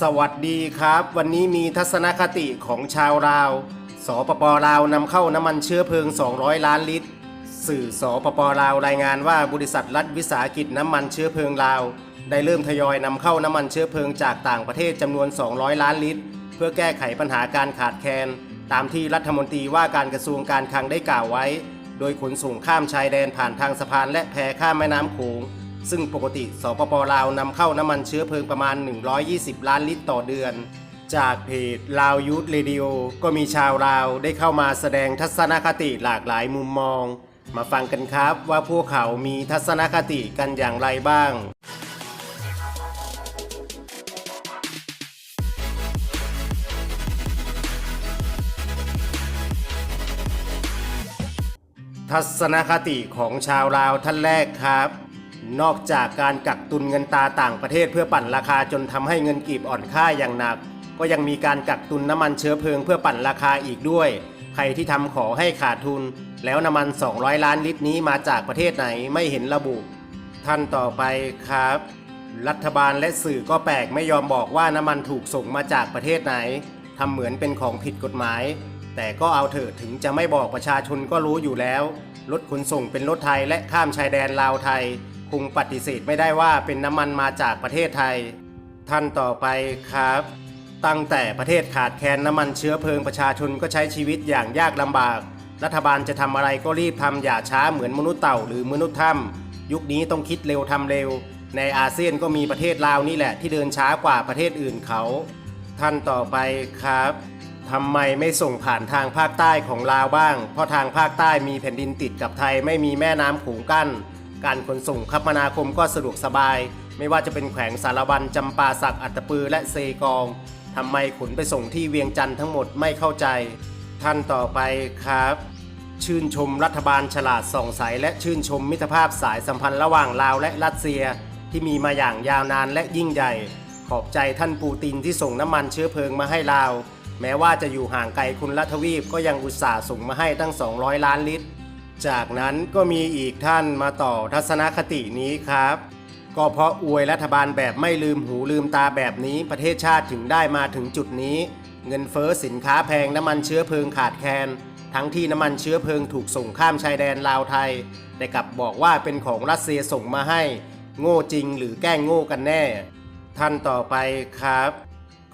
สวัสดีครับ วันนี้มีทัศนคติของชาวลาว สปปลาวนำเข้าน้ำมันเชื้อเพลิง 200 ล้านลิตร สื่อสปปลาวรายงานว่าบริษัทรัฐวิสาหกิจน้ำมันเชื้อเพลิงลาว ได้เริ่มทยอยนำเข้าน้ำมันเชื้อเพลิงจากต่างประเทศจำนวน 200 ล้านลิตร เพื่อแก้ไขปัญหาการขาดแคลนตามที่รัฐมนตรีว่าการกระทรวงการคลังได้กล่าวไว้ โดยขนส่งข้ามชายแดนผ่านทางสะพานและแพข้ามแม่น้ำโขง ซึ่งปกติสปปลาวนำเข้าน้ำมันเชื้อเพลิงประมาณ 120 ล้านลิตรต่อเดือน จากเพจลาวยูทเรดิโอก็มีชาวลาวได้เข้ามาแสดงทัศนคติหลากหลายมุมมอง มาฟังกันครับว่าพวกเขามีทัศนคติกันอย่างไรบ้างทัศนคติของชาวลาวท่านแรกครับ นอกจากการกักตุนเงินตาต่างประเทศเพื่อปั่นราคาจนทำให้เงินกีบอ่อนค่าอย่างหนัก ก็ยังมีการกักตุนน้ำมันเชื้อเพลิงเพื่อปั่นราคาอีกด้วย ใครที่ทำขอให้ขาดทุน แล้วน้ำมัน 200 ล้านลิตรนี้มาจากประเทศไหนไม่เห็นระบุ ท่านต่อไปครับ รัฐบาลและสื่อก็แปลกไม่ยอมบอกว่าน้ำมันถูกส่งมาจากประเทศไหนทำเหมือนเป็นของผิดกฎหมาย แต่ก็เอาเถอะถึงจะไม่บอกประชาชนก็รู้อยู่แล้วรถขนส่งเป็นรถไทยและข้ามชายแดนลาวไทย คงปฏิเสธไม่ได้ว่าเป็นน้ำมันมาจากประเทศไทย ท่านต่อไปครับ ตั้งแต่ประเทศขาดแคลนน้ำมันเชื้อเพลิงประชาชนก็ใช้ชีวิตอย่างยากลำบาก รัฐบาลจะทำอะไรก็รีบทำอย่าช้าเหมือนมนุษย์เต่าหรือมนุษย์ถ้ำยุคนี้ต้องคิดเร็วทำเร็ว ในอาเซียนก็มีประเทศลาวนี่แหละที่เดินช้ากว่าประเทศอื่นเขา ท่านต่อไปครับทำไมไม่ส่งผ่านทางภาคใต้ของลาวบ้าง เพราะทางภาคใต้มีแผ่นดินติดกับไทยไม่มีแม่น้ำโขงกั้น การขนส่งคมนาคมก็สะดวกสบาย ไม่ว่าจะเป็นแขวงสารวันจำปาสักอัตปือและเซกองทำไมขนไปส่งที่เวียงจันทร์ทั้งหมดไม่เข้าใจ ท่านต่อไปครับ ชื่นชมรัฐบาลฉลาดส่องใสและชื่นชมมิตรภาพสายสัมพันธ์ระหว่างลาวและรัสเซีย ที่มีมาอย่างยาวนานและยิ่งใหญ่ ขอบใจท่านปูตินที่ส่งน้ำมันเชื้อเพลิงมาให้ลาว แม้ว่าจะอยู่ห่างไกลคุณรัทวีปก็ยังอุตส่าห์ส่งมาให้ตั้ง 200 ล้านลิตร จากนั้นก็มีอีกท่านมาต่อทัศนคตินี้ครับ ก็เพราะอวยรัฐบาลแบบไม่ลืมหูลืมตาแบบนี้ประเทศชาติถึงได้มาถึงจุดนี้ เงินเฟ้อสินค้าแพงน้ำมันเชื้อเพลิงขาดแคลนทั้งที่น้ำมันเชื้อเพลิงถูกส่งข้ามชายแดนลาวไทย แต่กลับบอกว่าเป็นของรัสเซียส่งมาให้ โง่จริงหรือแกล้งโง่กันแน่ ท่านต่อไปครับ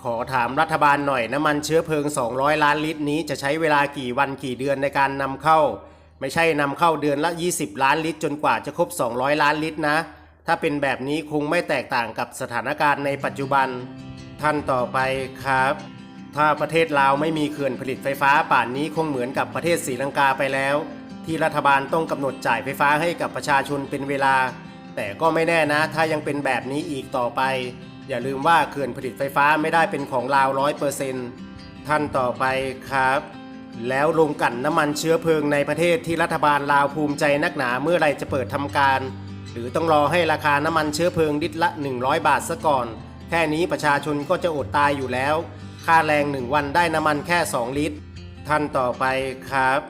ขอถามรัฐบาลหน่อยน้ำมันเชื้อเพลิง 200 ล้านลิตรนี้จะใช้เวลากี่วันกี่เดือนในการนำเข้า ไม่ใช่นำเข้าเดือนละ 20 ล้านลิตร จนกว่าจะครบ 200 ล้านลิตรนะ ถ้าเป็นแบบนี้คงไม่แตกต่างกับสถานการณ์ในปัจจุบัน ท่านต่อไปครับ ถ้าประเทศลาวไม่มีเขื่อนผลิตไฟฟ้าป่านนี้คงเหมือนกับประเทศศรีลังกาไปแล้ว ที่รัฐบาลต้องกำหนดจ่ายไฟฟ้าให้กับประชาชนเป็นเวลา แต่ก็ไม่แน่นะ ถ้ายังเป็นแบบนี้อีกต่อไป อย่าลืมว่าเขื่อนผลิตไฟฟ้าไม่ได้เป็นของลาวร้อยเปอร์เซนต์ท่านต่อไปครับ แล้วโรงกลั่นน้ำมันเชื้อเพลิงในประเทศที่รัฐบาลลาวภูมิใจนักหนาเมื่อไรจะเปิดทำการ หรือต้องรอให้ราคาน้ำมันเชื้อเพลิงลิตรละ 100 บาทซะก่อน แค่นี้ประชาชนก็จะอดตายอยู่แล้ว ค่าแรง1วันได้น้ำมันแค่ 2 ลิตร ท่านต่อไปครับ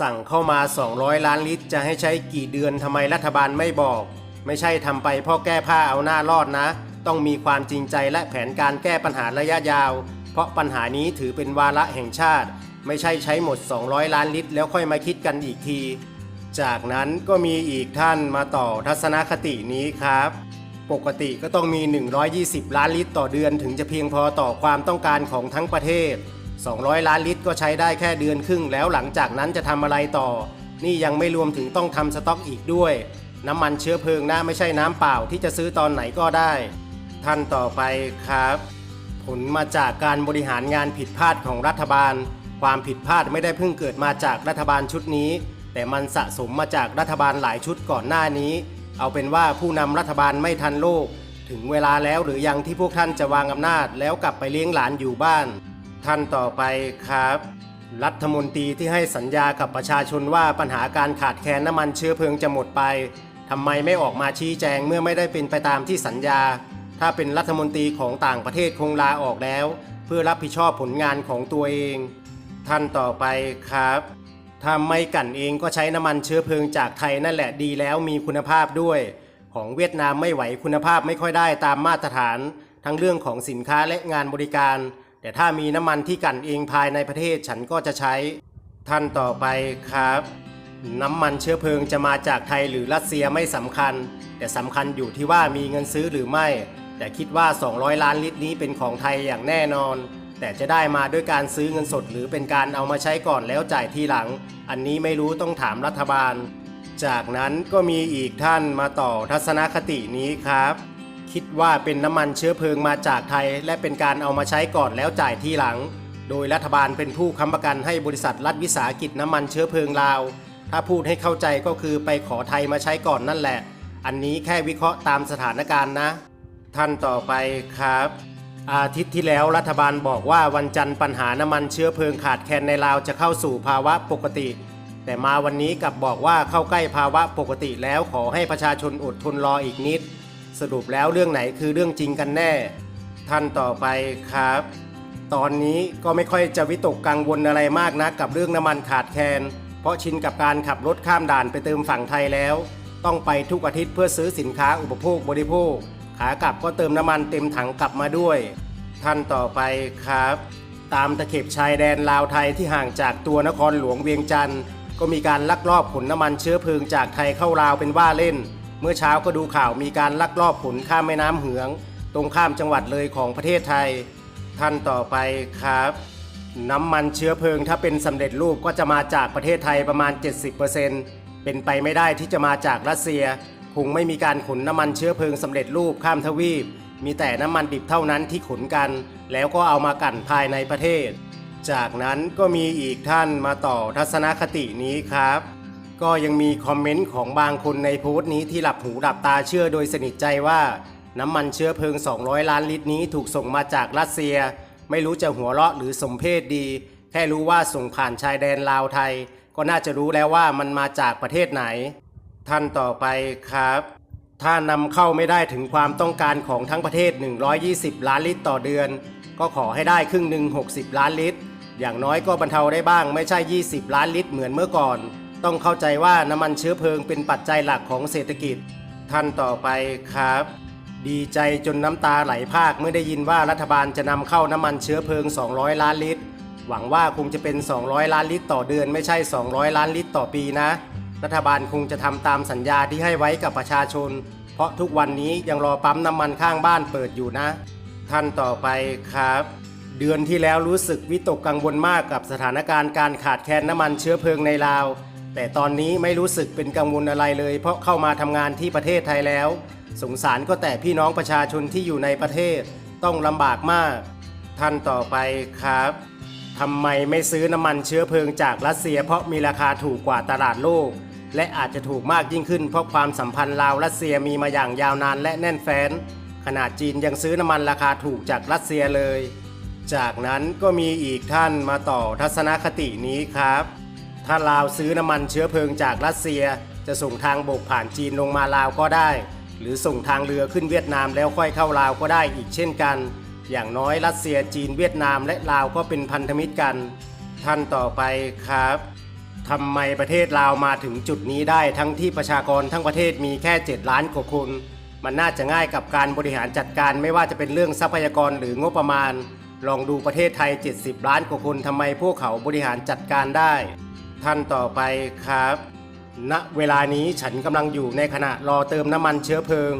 สั่งเข้ามา 200 ล้านลิตร จะให้ใช้กี่เดือนทำไมรัฐบาลไม่บอก ไม่ใช่ทำไปเพราะแก้ผ้าเอาหน้ารอดนะ ต้องมีความจริงใจและแผนการแก้ปัญหาระยะยาว เพราะปัญหานี้ถือเป็นวาระแห่งชาติ ไม่ใช่ใช้หมด 200 ล้านลิตร แล้วค่อยมาคิดกันอีกที จากนั้นก็มีอีกท่านมาต่อทัศนคตินี้ครับ ปกติก็ต้องมี 120 ล้านลิตร ต่อเดือนถึงจะเพียงพอต่อความต้องการของทั้งประเทศ 200 ล้านลิตรก็ใช้ได้แค่เดือนครึ่ง แล้วหลังจากนั้นจะทำอะไรต่อ นี่ยังไม่รวมถึงต้องทำสต็อกอีกด้วย น้ำมันเชื้อเพลิงนะไม่ใช่น้ำเปล่าที่จะซื้อตอนไหนก็ได้ ท่านต่อไปครับ ผลมาจากการบริหารงานผิดพลาดของรัฐบาล ความผิดพลาดไม่ได้เพิ่งเกิดมาจากรัฐบาลชุดนี้ แต่มันสะสมมาจากรัฐบาลหลายชุดก่อนหน้านี้ เอาเป็นว่าผู้นำรัฐบาลไม่ทันโลก ถึงเวลาแล้วหรือยังที่พวกท่านจะวางอำนาจแล้วกลับไปเลี้ยงหลานอยู่บ้าน ท่านต่อไปครับ รัฐมนตรีที่ให้สัญญากับประชาชนว่าปัญหาการขาดแคลนน้ำมันเชื้อเพลิงจะหมดไปทำไมไม่ออกมาชี้แจงเมื่อไม่ได้เป็นไปตามที่สัญญา ถ้าเป็นรัฐมนตรีของต่างประเทศคงลาออกแล้ว เพื่อรับผิดชอบผลงานของตัวเอง ท่านต่อไปครับถ้าไม่กั่นเองก็ใช้น้ำมันเชื้อเพลิงจากไทยนั่นแหละดีแล้วมีคุณภาพด้วย ของเวียดนามไม่ไหวคุณภาพไม่ค่อยได้ตามมาตรฐาน ทั้งเรื่องของสินค้าและงานบริการ แต่ถ้ามีน้ำมันที่กั่นเองภายในประเทศฉันก็จะใช้ ท่านต่อไปครับ น้ำมันเชื้อเพลิงจะมาจากไทยหรือรัสเซียไม่สำคัญ แต่สำคัญอยู่ที่ว่ามีเงินซื้อหรือไม่ แต่คิดว่า 200 ล้านลิตรนี้เป็นของไทยอย่างแน่นอน แต่จะได้มาด้วยการซื้อเงินสดหรือเป็นการเอามาใช้ก่อนแล้วจ่ายทีหลัง อันนี้ไม่รู้ต้องถามรัฐบาล จากนั้นก็มีอีกท่านมาต่อทัศนคตินี้ครับ คิดว่าเป็นน้ำมันเชื้อเพลิงมาจากไทย และเป็นการเอามาใช้ก่อนแล้วจ่ายทีหลัง โดยรัฐบาลเป็นผู้ค้ำประกันให้บริษัทรัฐวิสาหกิจน้ำมันเชื้อเพลิงลาว ถ้าพูดให้เข้าใจก็คือไปขอไทยมาใช้ก่อนนั่นแหละ อันนี้แค่วิเคราะห์ตามสถานการณ์นะ ท่านต่อไปครับ อาทิตย์ที่แล้วรัฐบาลบอกว่าวันจันทร์ปัญหาน้ำมันเชื้อเพลิงขาดแคลนในลาวจะเข้าสู่ภาวะปกติ แต่มาวันนี้กลับบอกว่าเข้าใกล้ภาวะปกติแล้วขอให้ประชาชนอดทนรออีกนิด สรุปแล้วเรื่องไหนคือเรื่องจริงกันแน่ ท่านต่อไปครับ ตอนนี้ก็ไม่ค่อยจะวิตกกังวลอะไรมากนะกับเรื่องน้ำมันขาดแคลน เพราะชินกับการขับรถข้ามด่านไปเติมฝั่งไทยแล้ว ต้องไปทุกอาทิตย์เพื่อซื้อสินค้าอุปโภคบริโภค ขากลับก็เติมน้ำมันเต็มถังกลับมาด้วย ท่านต่อไปครับ ตามตะเข็บชายแดนลาวไทยที่ห่างจากตัวนครหลวงเวียงจันทร์ก็มีการลักลอบขนน้ำมันเชื้อเพลิงจากไทยเข้าลาวเป็นว่าเล่น เมื่อเช้าก็ดูข่าวมีการลักลอบขนข้ามแม่น้ำเหือง ตรงข้ามจังหวัดเลยของประเทศไทย ท่านต่อไปครับ น้ำมันเชื้อเพลิงถ้าเป็นสำเร็จรูปก็จะมาจากประเทศไทยประมาณ 70%เป็นไปไม่ได้ที่จะมาจากรัสเซีย คงไม่มีการขนน้ำมันเชื้อเพลิงสำเร็จรูปข้ามทวีป มีแต่น้ำมันดิบเท่านั้นที่ขนกัน แล้วก็เอามากั่นภายในประเทศ จากนั้นก็มีอีกท่านมาต่อทัศนคตินี้ครับ ก็ยังมีคอมเมนต์ของบางคนในโพสต์นี้ที่หลับหูหลับตาเชื่อโดยสนิทใจว่า น้ำมันเชื้อเพลิง 200 ล้านลิตรนี้ถูกส่งมาจากรัสเซีย ไม่รู้จะหัวเราะหรือสมเพศดี แค่รู้ว่าส่งผ่านชายแดนลาวไทย ก็น่าจะรู้แล้วว่ามันมาจากประเทศไหน ท่านต่อไปครับ ถ้านำเข้าไม่ได้ถึงความต้องการของทั้งประเทศ 120 ล้านลิตรต่อเดือน ก็ขอให้ได้ครึ่งหนึ่ง60 ล้านลิตร อย่างน้อยก็บรรเทาได้บ้างไม่ใช่ 20 ล้านลิตรเหมือนเมื่อก่อน ต้องเข้าใจว่าน้ำมันเชื้อเพลิงเป็นปัจจัยหลักของเศรษฐกิจ ท่านต่อไปครับ ดีใจจนน้ำตาไหลพรากเมื่อได้ยินว่ารัฐบาลจะนำเข้าน้ำมันเชื้อเพลิง 200 ล้านลิตร หวังว่าคงจะเป็น 200 ล้านลิตรต่อเดือนไม่ใช่ 200 ล้านลิตรต่อปีนะ รัฐบาลคงจะทำตามสัญญาที่ให้ไว้กับประชาชน เพราะทุกวันนี้ยังรอปั๊มน้ำมันข้างบ้านเปิดอยู่นะ ท่านต่อไปครับ เดือนที่แล้วรู้สึกวิตกกังวลมากกับสถานการณ์การขาดแคลนน้ำมันเชื้อเพลิงในลาว แต่ตอนนี้ไม่รู้สึกเป็นกังวลอะไรเลย เพราะเข้ามาทำงานที่ประเทศไทยแล้ว สงสารก็แต่พี่น้องประชาชนที่อยู่ในประเทศ ต้องลำบากมาก ท่านต่อไปครับทำไมไม่ซื้อน้ำมันเชื้อเพลิงจากรัสเซีย เพราะมีราคาถูกกว่าตลาดโลก และอาจจะถูกมากยิ่งขึ้นเพราะความสัมพันธ์ลาวรัสเซียมีมาอย่างยาวนานและแน่นแฟ้น ขนาดจีนยังซื้อน้ำมันราคาถูกจากรัสเซียเลย จากนั้นก็มีอีกท่านมาต่อทัศนคตินี้ครับ ถ้าลาวซื้อน้ำมันเชื้อเพลิงจากรัสเซีย จะส่งทางบกผ่านจีนลงมาลาวก็ได้ หรือส่งทางเรือขึ้นเวียดนามแล้วค่อยเข้าลาวก็ได้อีกเช่นกัน อย่างน้อยรัสเซียจีนเวียดนามและลาวก็เป็นพันธมิตรกัน ท่านต่อไปครับ ทำไมประเทศลาวมาถึงจุดนี้ได้ทั้งที่ประชากรทั้งประเทศมีแค่ 7 ล้านกว่าคน มันน่าจะง่ายกับการบริหารจัดการไม่ว่าจะเป็นเรื่องทรัพยากรหรืองบประมาณ ลองดูประเทศไทย 70 ล้านกว่าคนทำไมพวกเขาบริหารจัดการได้ ท่านต่อไปครับ ณเวลานี้ฉันกำลังอยู่ในขณะรอเติมน้ำมันเชื้อเพลิง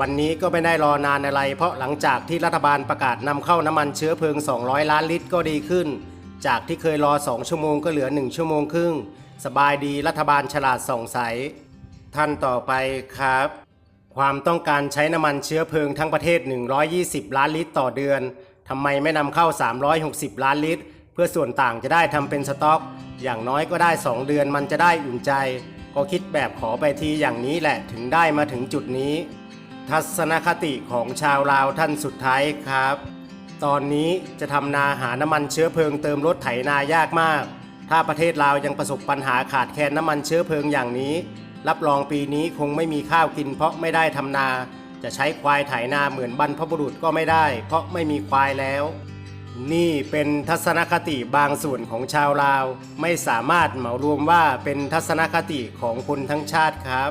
วันนี้ก็ไม่ได้รอนานอะไร เพราะหลังจากที่รัฐบาลประกาศนำเข้าน้ำมันเชื้อเพลิง 200 ล้านลิตรก็ดีขึ้น จากที่เคยรอ 2 ชั่วโมงก็เหลือ 1 ชั่วโมงครึ่ง สบายดีรัฐบาลฉลาดส่องใส ท่านต่อไปครับ ความต้องการใช้น้ำมันเชื้อเพลิงทั้งประเทศ 120 ล้านลิตรต่อเดือนทำไมไม่นำเข้า 360 ล้านลิตร เพื่อส่วนต่างจะได้ทำเป็นสต็อก อย่างน้อยก็ได้ 2 เดือนมันจะได้อุ่นใจ ก็คิดแบบขอไปทีอย่างนี้แหละถึงได้มาถึงจุดนี้ ทัศนคติของชาวลาวท่านสุดท้ายครับ ตอนนี้จะทำนาหาน้ำมันเชื้อเพลิงเติมรถไถนายากมาก ถ้าประเทศลาวยังประสบปัญหาขาดแคลนน้ำมันเชื้อเพลิงอย่างนี้ รับรองปีนี้คงไม่มีข้าวกิน เพราะไม่ได้ทำนา จะใช้ควายไถนาเหมือนบรรพบุรุษก็ไม่ได้ เพราะไม่มีควายแล้ว นี่เป็นทัศนคติบางส่วนของชาวลาว ไม่สามารถเหมารวมว่าเป็นทัศนคติของคนทั้งชาติครับ